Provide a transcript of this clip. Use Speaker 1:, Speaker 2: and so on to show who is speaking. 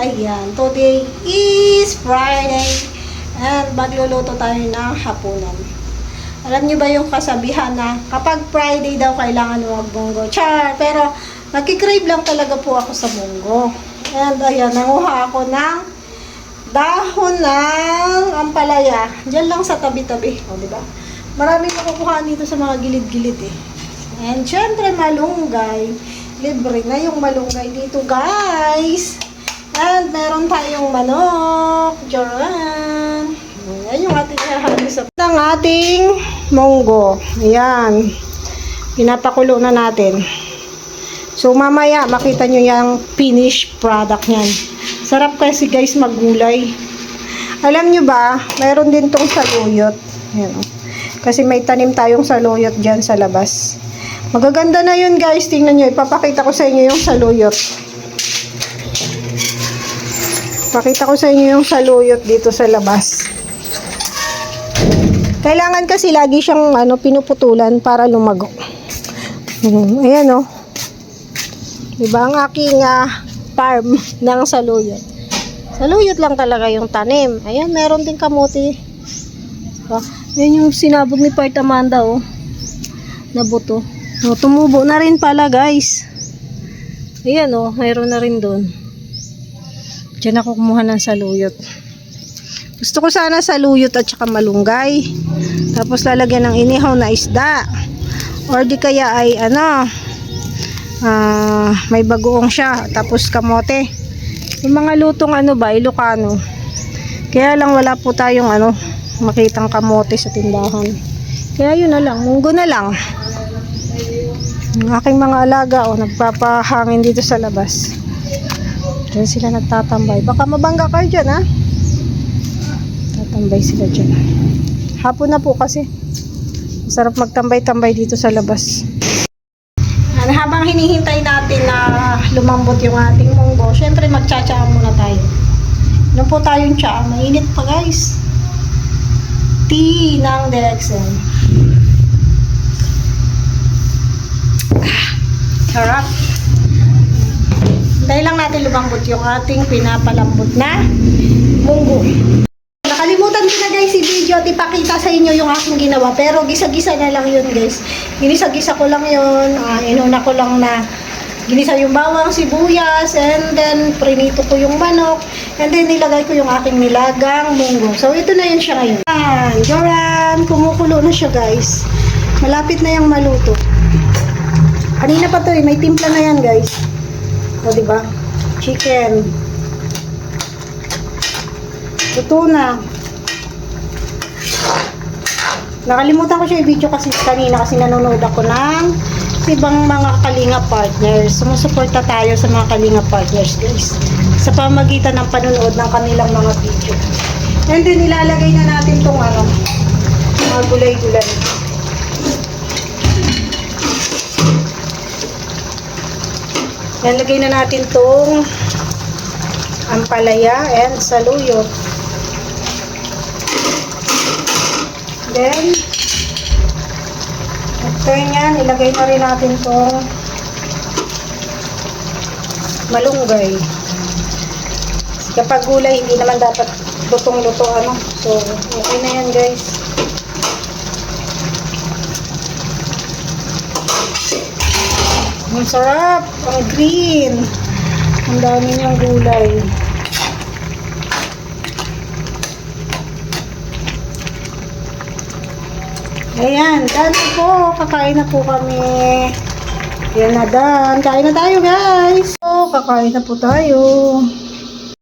Speaker 1: ayan, today is Friday at magluluto tayo ng hapunan. Alam niyo ba yung kasabihan na kapag Friday daw kailangan wag munggo? Char! Pero nagkikrave lang talaga po ako sa munggo. And ayan, nanguha ako ng dahon ng ampalaya. Diyan lang sa tabi-tabi. O, di ba? Maraming nakukuhaan dito sa mga gilid-gilid eh. And syempre, malunggay libre na yung malunggay dito, guys. And meron tayong manok. Joran. Ayan yung ating hahalos sa ang ating munggo. Ayan. Pinapakulo na natin. So, mamaya, makita nyo yung finished product niyan. Sarap kasi guys maggulay. Alam nyo ba, mayroon din tong saluyot. Ayan, oh. Kasi may tanim tayong saluyot dyan sa labas. Magaganda na yun guys. Tingnan nyo. Ipapakita ko sa inyo yung saluyot. Pakita ko sa inyo yung saluyot dito sa labas. Kailangan kasi lagi siyang ano, pinuputulan para lumago. Hmm, ayan oh. Diba ang aking ah, farm ng saluyot. Saluyot lang talaga yung tanim. Ayan, meron din kamote. Diba? Yan yung sinabog ni Part Amanda oh. Na buto. Oh, tumubo na rin pala guys. Ayan oh, mayroon na rin doon. Diyan ako kumuha ng saluyot. Gusto ko sana saluyot at saka malunggay. Tapos lalagyan ng inihaw na isda. Or di kaya ay ano, ah, may bagoong siya. Tapos kamote. Yung mga lutong ano ba, Ilocano. Kaya lang wala po tayong ano, makitang kamote sa tindahan. Kaya yun na lang, munggo na lang. Ang aking mga alaga, oh, nagpapahangin dito sa labas. Diyan sila nagtatambay. Baka mabangga kayo dyan, ha? Tatambay sila dyan. Hapon na po kasi. Masarap magtambay-tambay dito sa labas. Yan, habang hinihintay natin na lumambot yung ating munggo, syempre magtsatsaa muna tayo. Ano po tayong tsaa? Mainit pa guys. Tea ng DXM. Ah, Sarap. Dahil lang natin lumambot yung ating pinapalambot na munggo. Nakalimutan ko na guys si video at ipakita sa inyo yung aking ginawa. Pero gisa-gisa na lang yun guys. Ginisa-gisa ko lang yun. Ah, inuna ko lang na ginisa yung bawang, sibuyas, and then prinito ko yung manok. And then nilagay ko yung aking nilagang munggo. So ito na yun siya ngayon. Ayan, Joran, kumukulo na siya guys. Malapit na yung maluto. Kanina pa to eh, may timpla na yan guys. O diba? Chicken. Luto na. Nakalimutan ko siya i-video kasi kanina kasi nanonood ako ng ibang mga kalinga partners. Sumusuporta tayo sa mga kalinga partners guys. Sa pamagitan ng panonood ng kanilang mga video. And then ilalagay na natin tong ano, mga gulay-gulay. Ilalagay na natin tong ampalaya and saluyot. Then, after nyan, ilagay na rin natin tong malunggay. Kasi kapag gulay, hindi naman dapat lutong-luto ano. So, okay na yan guys. Ang sarap! Ang green! Ang dami niyang gulay. Ayan, na po. Kakain na po kami. Ayan na, done. Kain na tayo, guys. So, kakain na po tayo.